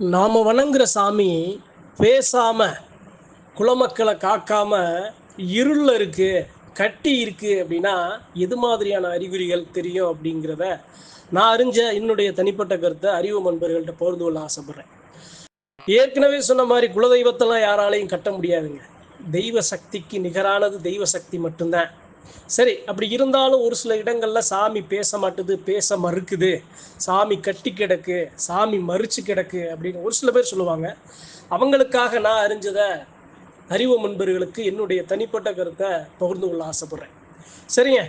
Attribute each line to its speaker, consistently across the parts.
Speaker 1: நாம் வணங்குற சாமி பேசாமல் குலமக்களை காக்காம இருளில் இருக்குது கட்டி இருக்குது அப்படின்னா எது மாதிரியான அறிகுறிகள் தெரியும் அப்படிங்கிறத நான் அறிஞ்ச என்னுடைய தனிப்பட்ட கருத்தை அறிவு நண்பர்கள்ட்ட பகிர்ந்து கொள்ள ஆசைப்படுறேன். ஏற்கனவே சொன்ன மாதிரி குலதெய்வத்தெல்லாம் யாராலையும் கட்ட முடியாதுங்க. தெய்வ சக்திக்கு நிகரானது தெய்வ சக்தி மட்டும்தான். சரி அப்படி இருந்தாலும் ஒரு சில இடங்கள்ல சாமி பேச மாட்டுது பேச மறுக்குது சாமி கட்டி கிடக்கு சாமி மறுச்சு கிடக்கு அப்படின்னு ஒரு சில பேர் சொல்லுவாங்க. அவங்களுக்காக நான் அறிஞ்சதை அறிவு முன்பர்களுக்கு என்னுடைய தனிப்பட்ட கருத்தை பகிர்ந்து கொள்ள ஆசைப்படுறேன். சரிங்க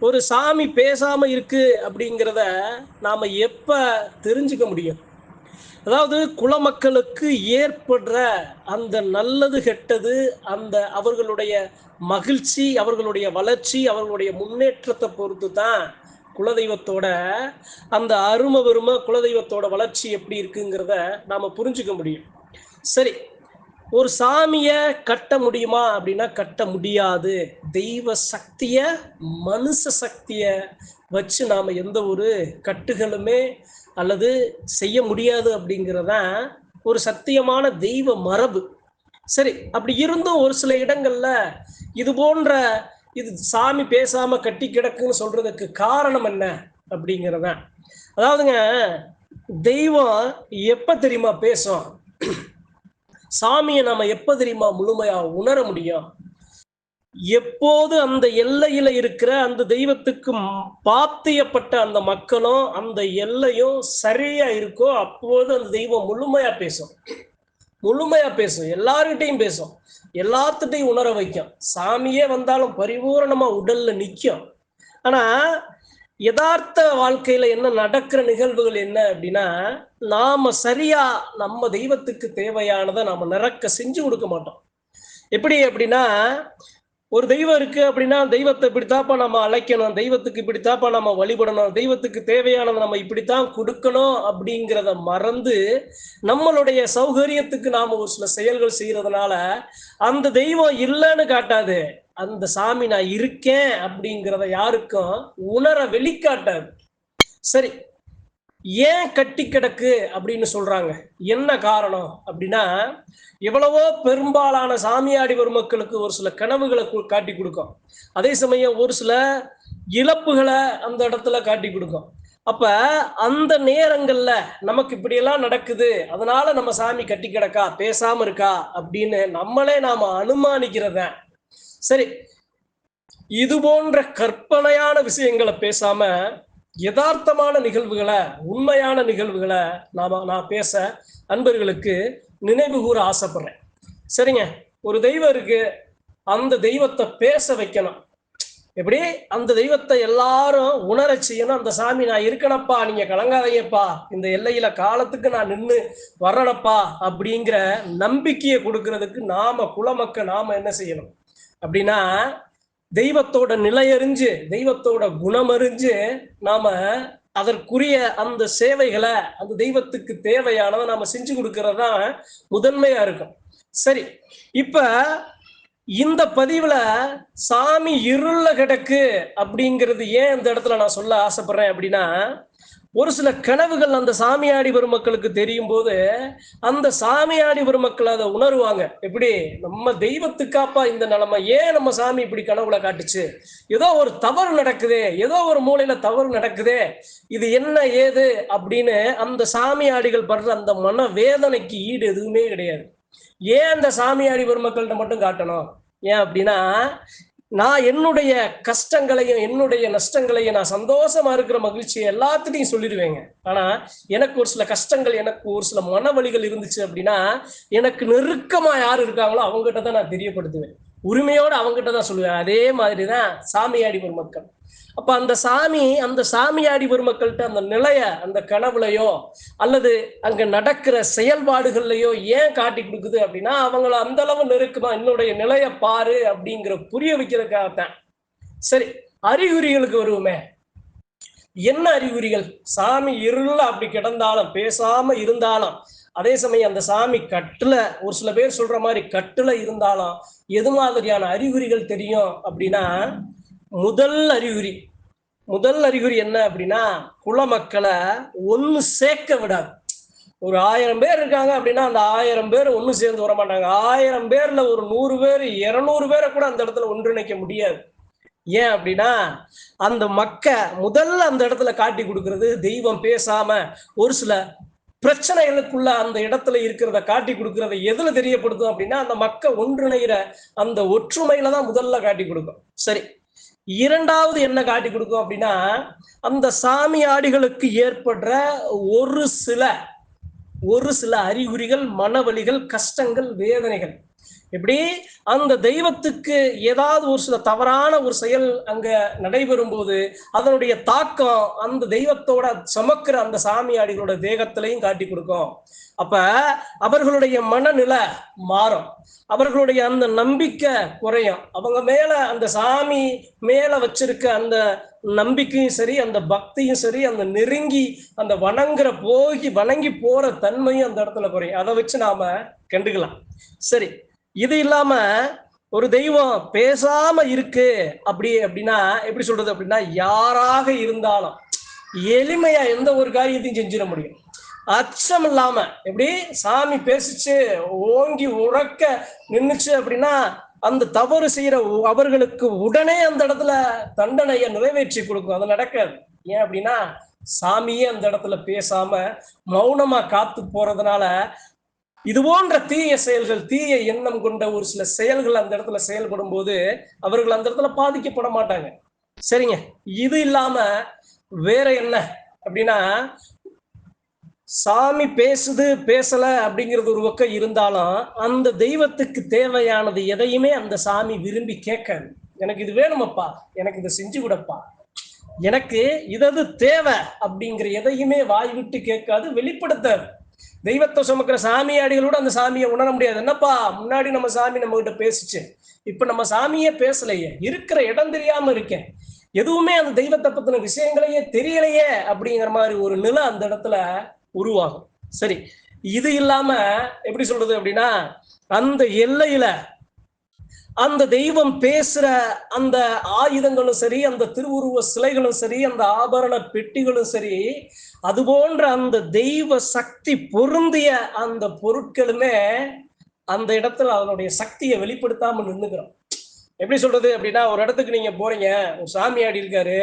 Speaker 1: ஒரு சாமி பேசாம இருக்கு அப்படிங்கிறத நாம எப்ப தெரிஞ்சுக்க முடியும்? அதாவது குலமக்களுக்கு ஏற்படுற அந்த நல்லது கெட்டது அந்த அவர்களுடைய மகிழ்ச்சி அவர்களுடைய வளர்ச்சி அவர்களுடைய முன்னேற்றத்தை பொறுத்து தான் குலதெய்வத்தோட அந்த அருமை பெருமை குலதெய்வத்தோட வளர்ச்சி எப்படி இருக்குங்கிறத நாம புரிஞ்சுக்க முடியும். சரி ஒரு சாமியை கட்ட முடியுமா அப்படின்னா கட்ட முடியாது. தெய்வ சக்திய மனுஷ சக்திய வச்சு நாம எந்த ஒரு கட்டுகளுமே அல்லது செய்ய முடியாது அப்படிங்கிறதான் ஒரு சத்தியமான தெய்வ மரபு. சரி அப்படி இருந்தும் ஒரு சில இடங்கள்ல இது போன்ற இது சாமி பேசாம கட்டி கிடக்குன்னு சொல்றதுக்கு காரணம் என்ன அப்படிங்கிறதான். அதாவதுங்க தெய்வம் எப்ப தெரியுமா பேசும்? சாமியை நம்ம எப்ப தெரியுமா முழுமையா உணர முடியும்? எப்போது அந்த எல்லையில இருக்கிற அந்த தெய்வத்துக்கு பாத்தியப்பட்ட அந்த மக்களும் அந்த எல்லையும் சரியா இருக்கோ அப்போது அந்த தெய்வம் முழுமையா பேசும். முழுமையா பேசும். எல்லாருகிட்டையும் பேசும். எல்லாத்துட்டையும் உணர வைக்கும். சாமியே வந்தாலும் பரிபூரணமா உடல்ல நிற்கும் ஆனா யதார்த்த வாழ்க்கையில என்ன நடக்கிற நிகழ்வுகள் என்ன அப்படின்னா நாம சரியா நம்ம தெய்வத்துக்கு தேவையானதை நாம நிறக்க செஞ்சு கொடுக்க மாட்டோம். எப்படி அப்படின்னா ஒரு தெய்வம் இருக்கு அப்படின்னா தெய்வத்தை இப்படித்தாப்பா நம்ம அழைக்கணும் தெய்வத்துக்கு இப்படித்தாப்பா நம்ம வழிபடணும் தெய்வத்துக்கு தேவையானதை நம்ம இப்படித்தான் கொடுக்கணும் அப்படிங்கிறத மறந்து நம்மளுடைய சௌகரியத்துக்கு நாம ஒரு சில செயல்கள் செய்யறதுனால அந்த தெய்வம் இல்லைன்னு காட்டாது. அந்த சாமி நான் இருக்கேன் அப்படிங்கிறத யாருக்கும் உணர வெளிக்காட்டாது. சரி ஏன் கட்டி கிடக்கு அப்படின்னு சொல்றாங்க. என்ன காரணம் அப்படின்னா எவ்வளவோ பெரும்பாலான சாமியாடி பெருமக்களுக்கு ஒரு சில கனவுகளை காட்டி கொடுக்கும். அதே சமயம் ஒரு சில இழப்புகளை அந்த இடத்துல காட்டி கொடுக்கும். அப்ப அந்த நேரங்கள்ல நமக்கு இப்படியெல்லாம் நடக்குது. அதனால நம்ம சாமி கட்டி கிடக்கா பேசாம இருக்கா அப்படின்னு நம்மளே நாம அனுமானிக்கிறத. சரி இது போன்ற கற்பனையான விஷயங்களை பேசாம யதார்த்தமான நிகழ்வுகளை உண்மையான நிகழ்வுகளை நாம நான் பேச அன்பர்களுக்கு நினைவு கூற ஆசைப்படுறேன். சரிங்க? ஒரு தெய்வம் இருக்கு. அந்த தெய்வத்தை பேச வைக்கணும். எப்படி? அந்த தெய்வத்தை எல்லாரும் உணர செய்யணும். அந்த சாமி நான் இருக்கணப்பா நீங்க கலங்காதையப்பா இந்த எல்லையில காலத்துக்கு நான் நின்று வரணப்பா அப்படிங்கிற நம்பிக்கையை கொடுக்கறதுக்கு நாம குலமக்க நாம என்ன செய்யணும்? அப்படின்னா தெய்வத்தோட நிலையறிஞ்சு தெய்வத்தோட குணமறிஞ்சு நாம அதற்குரிய அந்த சேவைகளை அந்த தெய்வத்துக்கு தேவையானதை நாம செஞ்சு கொடுக்கறது தான் முதன்மையா இருக்கும். சரி இப்ப இந்த பதிவுல சாமி இருள கிடக்கு அப்படிங்கிறது ஏன் இந்த இடத்துல நான் சொல்ல ஆசைப்படுறேன் அப்படின்னா ஒரு சில கனவுகள் அந்த சாமியாடி பெருமக்களுக்கு தெரியும் போது அந்த சாமியாடி பெருமக்கள் அதை உணருவாங்க. எப்படி? நம்ம தெய்வத்துக்காப்பா இந்த நிலைமை. ஏன் நம்ம சாமி இப்படி கனவுல காட்டுச்சு? ஏதோ ஒரு தவறு நடக்குதே. ஏதோ ஒரு மூலையில தவறு நடக்குதே. இது என்ன ஏது? அப்படின்னு அந்த சாமியாடிகள் படுற அந்த மன வேதனைக்கு ஈடு எதுவுமே கிடையாது. ஏன் அந்த சாமியாடி பெருமக்கள்கிட்ட மட்டும் காட்டணும்? ஏன் அப்படின்னா நான் என்னுடைய கஷ்டங்களையும் என்னுடைய நஷ்டங்களையும் நான் சந்தோஷமா இருக்கிற மகிழ்ச்சியை எல்லாத்துட்டையும் சொல்லிடுவேங்க. ஆனா எனக்கு ஒரு சில கஷ்டங்கள் எனக்கு ஒரு சில மன வழிகள் இருந்துச்சு அப்படின்னா எனக்கு நெருக்கமா யார் இருக்காங்களோ அவங்ககிட்ட தான் நான் தெரியப்படுத்துவேன். உரிமையோடு அவங்ககிட்ட தான் சொல்லுவேன். அதே மாதிரி தான் சாமியாடி பெருமக்கள் அப்ப அந்த சாமி அந்த சாமியாடி பெருமக்கள்கிட்ட அந்த நிலைய அந்த கனவுலையோ அல்லது அங்க நடக்கிற செயல்பாடுகள்லையோ ஏன் காட்டி கொடுக்குது அப்படின்னா அவங்கள அந்த அளவு நெருக்குமா? என்னுடைய நிலைய பாரு அப்படிங்கிற புரிய வைக்கிறதுக்காகத்தான். சரி அறிகுறிகளுக்கு வருவோமே. என்ன அறிகுறிகள்? சாமி இருள அப்படி கிடந்தாலும் பேசாம இருந்தாலும் அதே சமயம் அந்த சாமி கட்டுல ஒரு சில பேர் சொல்ற மாதிரி கட்டுல இருந்தாலும் எது மாதிரியான அறிகுறிகள் தெரியும் அப்படின்னா முதல் அறிகுறி முதல் அறிகுறி என்ன அப்படின்னா குல மக்களை ஒன்று சேர்க்க விடாது. ஒரு ஆயிரம் பேர் இருக்காங்க அப்படின்னா அந்த ஆயிரம் பேர் ஒன்று சேர்ந்து வர மாட்டாங்க. ஆயிரம் பேர்ல ஒரு நூறு பேர் இருநூறு பேரை கூட அந்த இடத்துல ஒன்றிணைக்க முடியாது. ஏன் அப்படின்னா அந்த மக்க முதல்ல அந்த இடத்துல காட்டி கொடுக்கறது தெய்வம் பேசாம ஒரு சில பிரச்சனைகளுக்குள்ள அந்த இடத்துல இருக்கிறத காட்டி கொடுக்கறத எதுல தெரியப்படுத்தும் அப்படின்னா அந்த மக்க ஒன்றிணைகிற அந்த ஒற்றுமையில தான் முதல்ல காட்டி கொடுக்கும். சரி. இரண்டாவது என்ன காட்டி கொடுக்கும் அப்படின்னா அந்த சாமியாடிகளுக்கு ஏற்படுற ஒரு சில ஒரு சில அறிகுறிகள் மனவலிகள் கஷ்டங்கள் வேதனைகள். இப்படி அந்த தெய்வத்துக்கு ஏதாவது ஒரு சில தவறான ஒரு செயல் அங்க நடைபெறும் போது அதனுடைய தாக்கம் அந்த தெய்வத்தோட சமக்கிற அந்த சாமியாடிகளோட தேகத்திலையும் காட்டி கொடுக்கும். அப்ப அவர்களுடைய மனநிலை மாறும். அவர்களுடைய அந்த நம்பிக்கை குறையும். அவங்க மேல அந்த சாமி மேல வச்சிருக்க அந்த நம்பிக்கையும் சரி அந்த பக்தியும் சரி அந்த நெருங்கி அந்த வணங்குற போகி வணங்கி போற தன்மையும் அந்த இடத்துல குறையும். அதை வச்சு நாம கண்டுக்கலாம். சரி இது இல்லாம ஒரு தெய்வம் பேசாம இருக்கு அப்படி அப்படின்னா எப்படி சொல்றது அப்படின்னா யாராக இருந்தாலும் எளிமையா எந்த ஒரு காரியத்தையும் செஞ்சிட முடியும். அச்சம் இல்லாம எப்படி சாமி பேசிச்சு ஓங்கி உறக்க நின்றுச்சு அப்படின்னா அந்த தவறு செய்யற அவர்களுக்கு உடனே அந்த இடத்துல தண்டனையை நிறைவேற்றி கொடுக்கும். அது நடக்காது. ஏன் அப்படின்னா சாமியே அந்த இடத்துல பேசாம மௌனமா காத்து போறதுனால இது போன்ற தீய செயல்கள் தீய எண்ணம் கொண்ட ஒரு சில செயல்கள் அந்த இடத்துல செயல்படும் போது அவர்கள் அந்த இடத்துல பாதிக்கப்பட மாட்டாங்க. சரிங்க. இது இல்லாம வேற என்ன? அப்படின்னா சாமி பேசுது பேசல அப்படிங்கிறது ஒரு பக்கம் இருந்தாலும் அந்த தெய்வத்துக்கு தேவையானது எதையுமே அந்த சாமி விரும்பி கேட்காது. எனக்கு இது வேணுமப்பா. எனக்கு இதை செஞ்சு கொடுப்பா. எனக்கு இதது தேவை அப்படிங்கிற எதையுமே வாய் விட்டு கேட்காது வெளிப்படுத்தாது. தெய்வத்தை சுமக்கிற சாமியாடிகளோட அந்த சாமியை உணர முடியாது. என்னப்பா? முன்னாடி நம்ம சாமி நம்ம கிட்ட பேசிச்சு. இப்ப நம்ம சாமியே பேசலையே. இருக்கிற இடம் தெரியாம இருக்கேன். எதுவுமே அந்த தெய்வத்தை பத்தின விஷயங்களையே தெரியலையே அப்படிங்கிற மாதிரி ஒரு நிலை அந்த இடத்துல உருவாகும். சரி இது இல்லாம எப்படி சொல்றது அப்படின்னா அந்த எல்லையில அந்த தெய்வம் பேசுற அந்த ஆயுதங்களும் சரி அந்த திருவுருவ சிலைகளும் சரி அந்த ஆபரண பெட்டிகளும் சரி அது போன்ற அந்த தெய்வ சக்தி பொருந்திய அந்த பொருட்களுமே அந்த இடத்துல அதனுடைய சக்தியை வெளிப்படுத்தாமல் நின்றுக்கிறோம் எப்படி சொல்றது அப்படின்னா ஒரு இடத்துக்கு நீங்க போறீங்க சாமி ஆடி இருக்காரு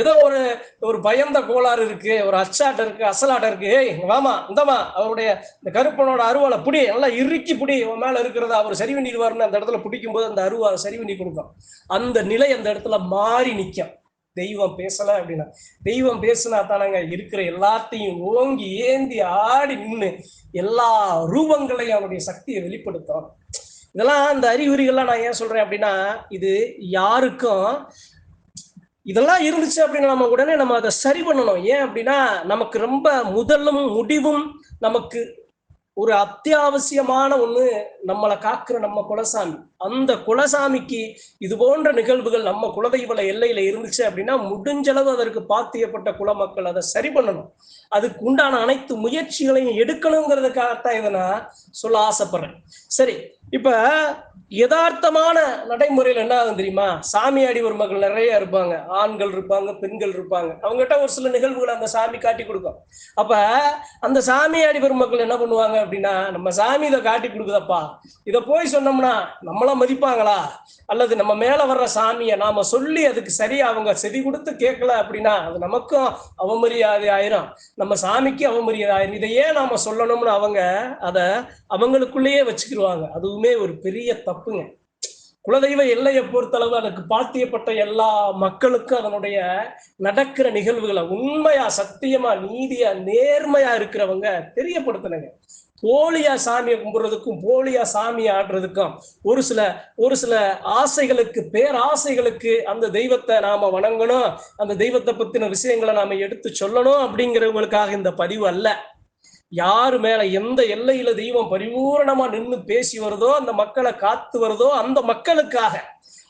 Speaker 1: ஏதோ ஒரு ஒரு பயந்த கோளாறு இருக்கு ஒரு அச்சாட்டம் இருக்கு அசலாட்டம் இருக்கு ஏய் வாமா இந்தமா அவருடைய இந்த கருப்பனோட அருவாலை புடி நல்லா இறுக்கி புடி உன் மேல இருக்கிறத அவர் சரி பண்ணிடுவாருன்னு அந்த இடத்துல பிடிக்கும் போது அந்த அருவா சரி பண்ணி கொடுக்கும். அந்த நிலை அந்த இடத்துல மாறி நிற்கும் தெய்வம் பேசல அப்படின்னா. தெய்வம் பேசுனா தானங்க இருக்கிற எல்லாத்தையும் ஓங்கி ஏந்தி ஆடி நின்று எல்லா ரூபங்களையும் அவனுடைய சக்தியை வெளிப்படுத்தும். இதெல்லாம் அந்த அறிகுறிகள்லாம் நான் ஏன் சொல்றேன் அப்படின்னா இது யாருக்கும் இதெல்லாம் இருந்துச்சு அப்படின்னா நம்ம உடனே நம்ம அதை சரி பண்ணணும். ஏன் அப்படின்னா நமக்கு ரொம்ப முதலும் முடிவும் நமக்கு ஒரு அத்தியாவசியமான ஒண்ணு நம்மளை காக்குற நம்ம குலசாமி. அந்த குலசாமிக்கு இது போன்ற நிகழ்வுகள் நம்ம குலதெய்வ எல்லையில இருந்துச்சு அப்படின்னா முடிஞ்சளவு அதற்கு பாத்தியப்பட்ட குல மக்கள் அதை சரி பண்ணணும். அதுக்கு உண்டான அனைத்து முயற்சிகளையும் எடுக்கணுங்கிறதுக்காகத்தான் இதை நான் சொல்ல ஆசைப்படுறேன். சரி இப்ப யதார்த்தமான நடைமுறையில் என்ன ஆகும் தெரியுமா? சாமியாடி ஒரு மக்கள் நிறைய இருப்பாங்க. ஆண்கள் இருப்பாங்க பெண்கள் இருப்பாங்க. அவங்ககிட்ட ஒரு சில நிகழ்வுகளை அந்த சாமி காட்டி கொடுக்கும். அப்ப அந்த சாமியாடி பெருமக்கள் என்ன பண்ணுவாங்க அப்படின்னா நம்ம சாமி இதை காட்டி கொடுக்குதப்பா. இதை போய் சொன்னோம்னா நம்மள மதிப்பாங்களா? அல்லது நம்ம மேல வர்ற சாமியை நாம சொல்லி அதுக்கு சரியா அவங்க செதி கொடுத்து கேட்கல அப்படின்னா அது நமக்கும் அவமரியாதை ஆயிரும். நம்ம சாமிக்கு அவமரியாதை ஆயிரும். இதை ஏன் நாம சொல்லணும்னு அவங்க அதை அவங்களுக்குள்ளேயே வச்சுக்கிடுவாங்க அதுவுமே ஒரு பெரிய தப்புங்க. குலதெய்வ எல்லையை பொறுத்தளவு அதுக்கு பாத்தியப்பட்ட எல்லா மக்களுக்கும் அதனுடைய நடக்கிற நிகழ்வுகளை உண்மையா சத்தியமா நீதியா நேர்மையா இருக்கிறவங்க தெரியப்படுத்தணுங்க. போலியா சாமியை கும்பிடுறதுக்கும் போலியா சாமியை ஆடுறதுக்கும் ஒரு சில ஒரு சில ஆசைகளுக்கு பேராசைகளுக்கு அந்த தெய்வத்தை நாம வணங்கணும். அந்த தெய்வத்தை பத்தின விஷயங்களை நாம எடுத்து சொல்லணும் அப்படிங்கிறவங்களுக்காக இந்த பதிவு அல்ல. யாரு மேல எந்த எல்லையில தெய்வம் பரிபூரணமா நின்று பேசி வருதோ அந்த மக்களை காத்து வருதோ அந்த மக்களுக்காக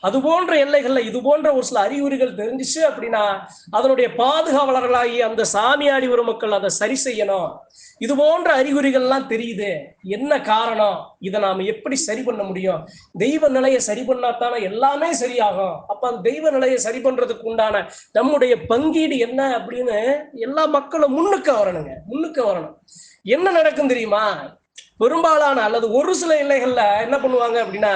Speaker 1: அது போன்ற எல்லைகள்ல இது போன்ற ஒரு சில அறிகுறிகள் தெரிஞ்சிச்சு அப்படின்னா அதனுடைய பாதுகாவலர்களாகி அந்த சாமியாடி ஒரு மக்கள் அதை சரி செய்யணும். இது போன்ற அறிகுறிகள்லாம் தெரியுது. என்ன காரணம்? இதை நாம எப்படி சரி பண்ண முடியும்? தெய்வ நிலையை சரி பண்ணாத்தானே எல்லாமே சரியாகும். அப்ப அந்த தெய்வ நிலையை சரி பண்றதுக்கு உண்டான நம்முடைய பங்கீடு என்ன அப்படின்னு எல்லா மக்களும் முன்னுக்கு வரணுங்க. முன்னுக்கு வரணும். என்ன நடக்கும் தெரியுமா? பெரும்பாலான அல்லது ஒரு சில இல்லைகள்ல என்ன பண்ணுவாங்க அப்படின்னா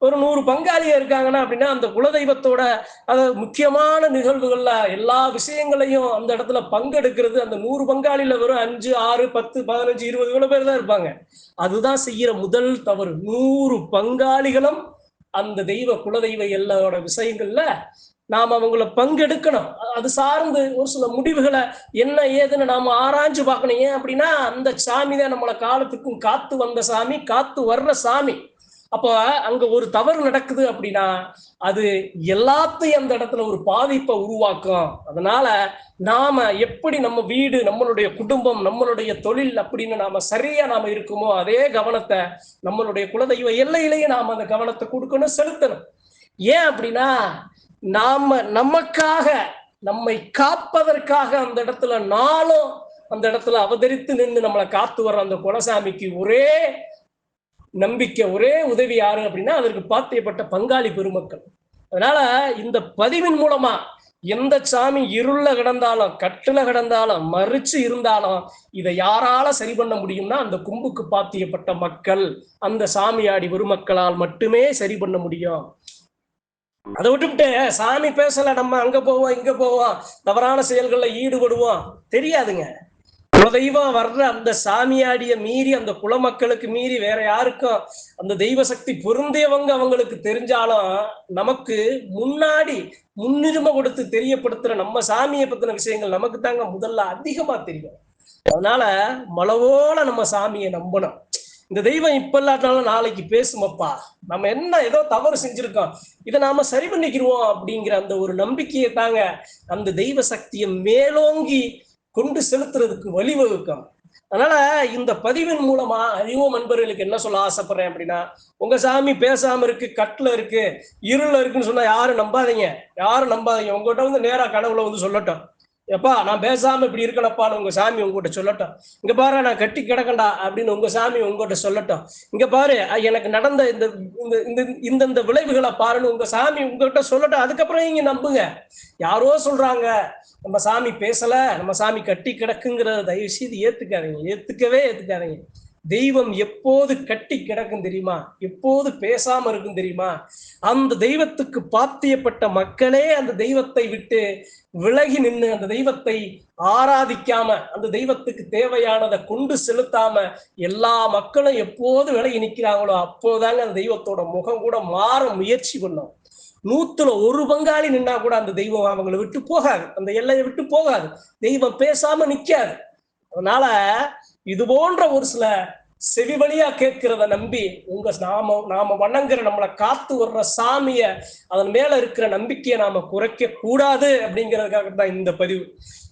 Speaker 1: ஒரு நூறு பங்காளியா இருக்காங்கன்னா அப்படின்னா அந்த குலதெய்வத்தோட அதாவது முக்கியமான நிகழ்வுகள்ல எல்லா விஷயங்களையும் அந்த இடத்துல பங்கெடுக்கிறது அந்த நூறு பங்காளியில வெறும் அஞ்சு ஆறு பத்து பதினஞ்சு இருபது இவ்வளவு பேர் தான் இருப்பாங்க. அதுதான் செய்யற முதல் தவறு. நூறு பங்காளிகளும் அந்த தெய்வ குலதெய்வ எல்லோட விஷயங்கள்ல நாம் அவங்கள பங்கெடுக்கணும். அது சார்ந்து ஒரு சில முடிவுகளை என்ன ஏதுன்னு நாம ஆராய்ஞ்சு பார்க்கணும். ஏன் அப்படின்னா அந்த சாமி தான் நம்மளை காலத்துக்கும் காத்து வந்த சாமி காத்து வர்ற சாமி. அப்போ அங்க ஒரு தவறு நடக்குது அப்படின்னா அது எல்லாத்தையும் அந்த இடத்துல ஒரு பாதிப்பை உருவாக்கும். அதனால நாம எப்படி நம்ம வீடு நம்மளுடைய குடும்பம் நம்மளுடைய தொழில் அப்படின்னு நாம சரியா நாம இருக்குமோ அதே கவனத்தை நம்மளுடைய குலதெய்வ எல்லையிலேயே நாம அந்த கவனத்தை கொடுக்கணும் செலுத்தணும். ஏன் அப்படின்னா நாம நமக்காக நம்மை காப்பதற்காக அந்த இடத்துல நாளும் அந்த இடத்துல அவதரித்து நின்று நம்மளை காத்து வர்ற அந்த குலசாமிக்கு ஒரே நம்பிக்கை ஒரே உதவி யாரு அப்படின்னா அதற்கு பாத்தியப்பட்ட பங்காளி பெருமக்கள். அதனால இந்த பதிவின் மூலமா எந்த சாமி இருள கிடந்தாலும் கட்டுல கிடந்தாலும் மறிச்சு இருந்தாலும் இதை யாரால சரி பண்ண முடியும்னா அந்த கும்புக்கு பாத்தியப்பட்ட மக்கள் அந்த சாமியாடி பெருமக்களால் மட்டுமே சரி பண்ண முடியும். அதை விட்டுவிட்டு சாமி பேசல நம்ம அங்க போவோம் இங்க போவோம். தவறான செயல்கள்ல ஈடுபடுவோம். தெரியாதுங்க. குலதெய்வம் வர்ற அந்த சாமியாடிய மீறி அந்த குலமக்களுக்கு மீறி வேற யாருக்கும் அந்த தெய்வ சக்தி பொருந்தியவங்க அவங்களுக்கு தெரிஞ்சாலும் நமக்கு முன்னாடி முன்னுரிமை கொடுத்து தெரியப்படுத்துற நம்ம சாமியை பத்தின விஷயங்கள் நமக்கு தாங்க முதல்ல அதிகமா தெரியும். அதனால மலவோல நம்ம சாமியை நம்பணும். இந்த தெய்வம் இப்ப இல்லாட்டாலும் நாளைக்கு பேசுமப்பா. நம்ம என்ன ஏதோ தவறு செஞ்சிருக்கோம். இதை நாம சரி பண்ணிக்கிருவோம் அப்படிங்கிற அந்த ஒரு நம்பிக்கையை தாங்க அந்த தெய்வ சக்தியை மேலோங்கி கொண்டு செலுத்துறதுக்கு வழிவகுக்கும். அதனால இந்த பதிவின் மூலமா அறிவோம் நண்பர்களுக்கு என்ன சொல்ல ஆசைப்படுறேன் அப்படின்னா உங்க சாமி பேசாம இருக்கு கட்டுல இருக்கு இருள இருக்குன்னு சொன்னா யாரும் நம்பாதீங்க. யாரும் நம்பாதீங்க. உங்ககிட்ட வந்து நேரா கனவுல வந்து சொல்லட்டும். எப்பா நான் பேசாம இப்படி இருக்கணப்பான்னு உங்க சாமி உங்ககிட்ட சொல்லட்டும். இங்க பாரு நான் கட்டி கிடக்கண்டா அப்படின்னு உங்க சாமி உங்ககிட்ட சொல்லட்டும். இங்க பாரு எனக்கு நடந்த இந்த இந்த இந்த இந்தந்த விளைவுகளை பாருன்னு உங்க சாமி உங்ககிட்ட சொல்லட்டும். அதுக்கப்புறம் இங்க நம்புங்க. யாரோ சொல்றாங்க நம்ம சாமி பேசல நம்ம சாமி கட்டி கிடக்குங்கிறத தயவு செய்து ஏத்துக்காதீங்க. ஏத்துக்கவே ஏத்துக்காதீங்க. தெய்வம் எப்போது கட்டி கிடக்கும் தெரியுமா? எப்போது பேசாம இருக்கும் தெரியுமா? அந்த தெய்வத்துக்கு பாத்தியப்பட்ட மக்களே அந்த தெய்வத்தை விட்டு விலகி நின்று அந்த தெய்வத்தை ஆராதிக்காம அந்த தெய்வத்துக்கு தேவையானதை கொண்டு செலுத்தாம எல்லா மக்களும் எப்போது விலகி நிற்கிறாங்களோ அப்போதாங்க அந்த தெய்வத்தோட முகம் கூட மாற முயற்சி பண்ணும். நூத்துல ஒரு பங்காளி நின்னா கூட அந்த தெய்வம் அவங்களை விட்டு போகாது. அந்த எல்லையை விட்டு போகாது. தெய்வம் பேசாம நிக்காது. அதனால இது போன்ற ஒரு சில செவி வழியா கேட்கிறத நம்பி உங்க நாம நாம வணங்குற நம்மளை காத்து வர்ற சாமிய அதன் மேல இருக்கிற நம்பிக்கையை நாம குறைக்க கூடாது அப்படிங்கிறதுக்காக தான் இந்த பதிவு.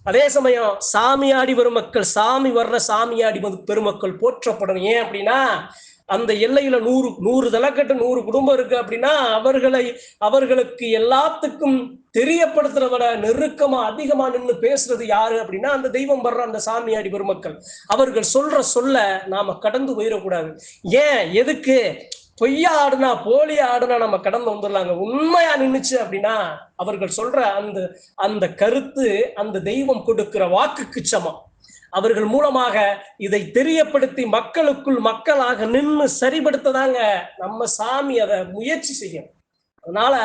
Speaker 1: அதே சமயம் சாமியாடி வரும் மக்கள் சாமி வர்ற சாமியாடி பெருமக்கள் போற்றப்படணும். ஏன் அப்படின்னா அந்த எல்லையில நூறு நூறு தலைக்கட்டு நூறு குடும்பம் இருக்கு அப்படின்னா அவர்களை அவர்களுக்கு எல்லாத்துக்கும் தெரியப்படுத்துறவரை நெருக்கமா அதிகமா நின்று பேசுறது யாரு அப்படின்னா அந்த தெய்வம் வர்ற அந்த சாமியாடி பெருமக்கள். அவர்கள் சொல்ற சொல்ல நாம கடந்து போயிடக்கூடாது. ஏன்? எதுக்கு? பொய்யா ஆடுனா போலி ஆடுனா நம்ம கடந்து வந்துடலாங்க. உண்மையா நின்றுச்சு அப்படின்னா அவர்கள் சொல்ற அந்த அந்த கருத்து அந்த தெய்வம் கொடுக்கிற வாக்குக்கு சமம். அவர்கள் மூலமாக இதை தெரியப்படுத்தி மக்களுக்குள் மக்களாக நின்று சரிபடுத்ததாங்க நம்ம சாமி அதை முயற்சி செய்யும் அதனால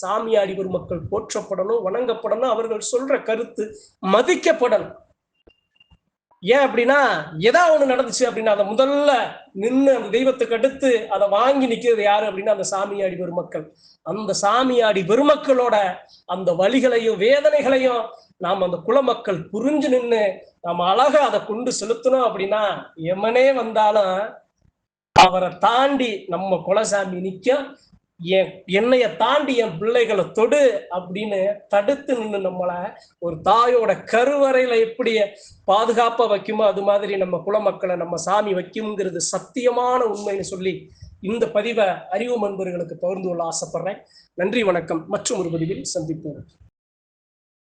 Speaker 1: சாமியாடி மக்கள் போற்றப்படணும் வணங்கப்படணும் அவர்கள் சொல்ற கருத்து மதிக்கப்படணும். ஏன் அப்படின்னா எதா ஒண்ணு நடந்துச்சு அப்படின்னா அதை முதல்ல நின்று அந்த தெய்வத்துக்கு அடுத்து அதை வாங்கி நிக்கிறது யாரு அப்படின்னா அந்த சாமியாடி பெருமக்கள் அந்த சாமியாடி பெருமக்களோட அந்த வழிகளையும் வேதனைகளையும் நாம் அந்த குலமக்கள் புரிஞ்சு நின்று நம்ம அழகா அதை கொண்டு செலுத்தணும் அப்படின்னா எமனே வந்தாலும் அவரை தாண்டி நம்ம குலசாமி நிற்கும் என் என்னைய தாண்டி என் பிள்ளைகளை தொடு அப்படின்னு தடுத்து நின்று நம்மளை ஒரு தாயோட கருவறையில எப்படி பாதுகாப்பா வைக்குமோ அது மாதிரி நம்ம குலமக்களை நம்ம சாமி வைக்குங்கிறது சத்தியமான உண்மைன்னு சொல்லி இந்த பதிவை அறிவு நண்பர்களுக்கு பகிர்ந்து கொள்ள ஆசைப்படுறேன். நன்றி வணக்கம். மற்றும் ஒரு பதிவில் சந்திப்போம்.